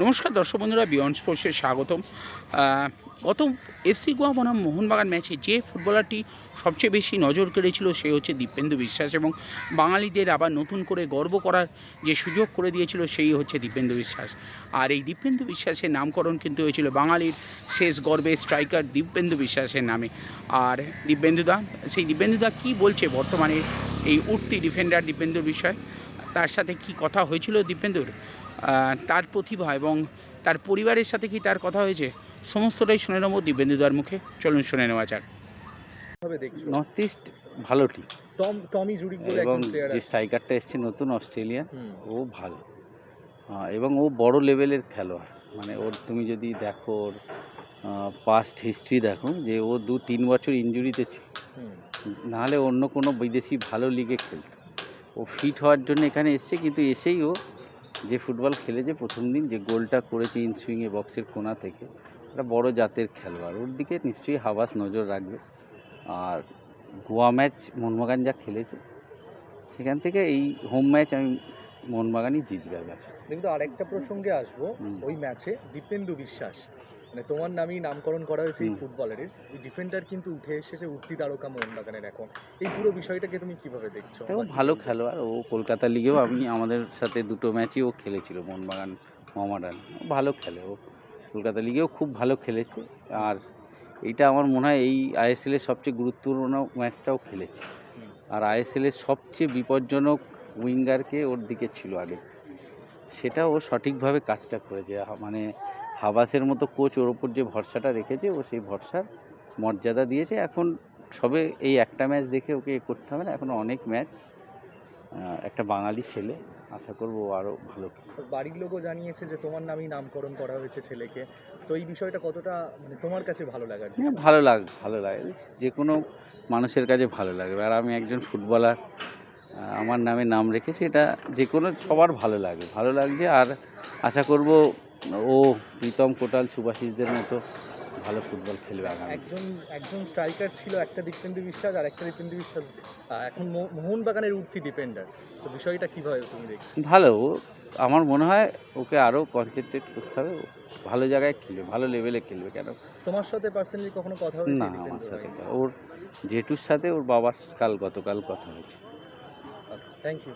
নমস্কার দর্শক বন্ধুরা বিয়ন্ড স্পোর্টসে স্বাগতম। গত এফসি গোয়া বনাম মোহনবাগান ম্যাচে যে ফুটবলারটি সবচেয়ে বেশি নজর কেড়েছিল সে হচ্ছে দীপেন্দু বিশ্বাস এবং বাঙালিদের আবার নতুন করে গর্ব করার যে সুযোগ করে দিয়েছিল সেই হচ্ছে দীপেন্দু বিশ্বাস। আর এই দীপেন্দু বিশ্বাসের নামকরণ কিন্তু হয়েছিল বাঙালির শেষ গর্বের স্ট্রাইকার দীপেন্দু বিশ্বাসের নামে। আর দীপেন্দুদা সেই দীপেন্দুদা কী বলছে বর্তমানে এই উঠতি ডিফেন্ডার দীপেন্দুর বিষয়? তার সাথে কি কথা হয়েছিল দীপেন্দুর? তার প্রতিভা এবং তার পরিবারের সাথে কি তার কথা হয়েছে? সমস্তটাই শুনে নেব দিব্যেন্দুদার মুখে। চলুন শুনে নেওয়া যাক। নর্থ ইস্ট ভালো টিম টম টমি জুরিক বলে এবং যে স্ট্রাইকারটা এসছে নতুন অস্ট্রেলিয়া ও ভালো। এবং ও বড় লেভেলের খেলোয়াড়। মানে ওর তুমি যদি দেখো ওর পাস্ট হিস্ট্রি দেখো যে ও দু তিন বছর ইঞ্জুরিতে ছিল। নাহলে অন্য কোনো বিদেশি ভালো লিগে খেলতো। ও ফিট হওয়ার জন্য এখানে এসছে কিন্তু এসেই ও যে ফুটবল খেলেছে প্রথম দিন যে গোলটা করেছে ইনসুইংয়ে বক্সের কোণা থেকে একটা বড় জাতের খেলোয়াড়। ওর দিকে নিশ্চয়ই হাবাস নজর রাখবে। আর গোয়া ম্যাচ মোহনবাগান যা খেলেছে সেখান থেকে এই হোম ম্যাচ আমি মোহনবাগানই জিতবে কাছে কিন্তু আরেকটা প্রসঙ্গে আসব। ওই ম্যাচে দীপেন্দু বিশ্বাস মানে তোমার নামই নামকরণ করা হয়েছে এই। ফুটবলারের ওই ডিফেন্ডার কিন্তু উঠে এসেছে উঠতি তারকা মোহনবাগানের এখন। এই পুরো বিষয়টাকে তুমি কীভাবে দেখছ? ও ভালো খেলোয়াড়। ও কলকাতা লিগেও আমি আমাদের সাথে দুটো ম্যাচই ও খেলেছিল মোহনবাগান মোহামেডান ও ভালো খেলে। ও কলকাতা লিগেও খুব ভালো খেলেছে। আর এইটা আমার মনে হয় এই আইএসএল এর সবচেয়ে গুরুত্বপূর্ণ ম্যাচটাও খেলেছে। আর আইএসএল এর সবচেয়ে বিপজ্জনক উইঙ্গারকে ওর দিকে ছিল আগে। সেটা ও সঠিকভাবে কাজটা করেছে। মানে হাবাসের মতো কোচ ওর ওপর যে ভরসাটা রেখেছে ও সেই ভরসার মর্যাদা দিয়েছে। এখন সবে এই একটা ম্যাচ দেখে ওকে এ করতে হবে না। এখন অনেক ম্যাচ একটা বাঙালি ছেলে। আশা করব ও আরও ভালো বাড়ির লোকও জানিয়েছে যে তোমার নামই নামকরণ করা হয়েছে ছেলেকে। তো এই বিষয়টা কতটা মানে তোমার কাছে ভালো লাগার? হ্যাঁ ভালো লাগ ভালো লাগে। যে কোনো মানুষের কাছে ভালো লাগবে। আর আমি একজন ফুটবলার আমার নামে নাম রেখেছি এটা যে কোনো সবার ভালো লাগে। ভালো লাগছে আর আশা করব ও প্রীতম কোটাল সুভাষিসদের মতো ভালো ফুটবল খেলবে আগামী। একজন একজন স্ট্রাইকার ছিল একটা দীপেন্দু বিশ্বাস আর একটা দীপেন্দু বিশ্বাস এখন মোহনবাগানের উঠতি ডিফেন্ডার তো বিষয়টা কীভাবে তুমি দেখছ? ভালো আমার মনে হয় ওকে আরও কনসেন্ট্রেট করতে হবে। ভালো জায়গায় খেলবে ভালো লেভেলে খেলবে কেন? তোমার সাথে পার্সোনালি কখনো কথা হয়েছে না আমার সাথে ওর জেঠুর সাথে ওর বাবার কাল গতকাল কথা হয়েছে। Thank you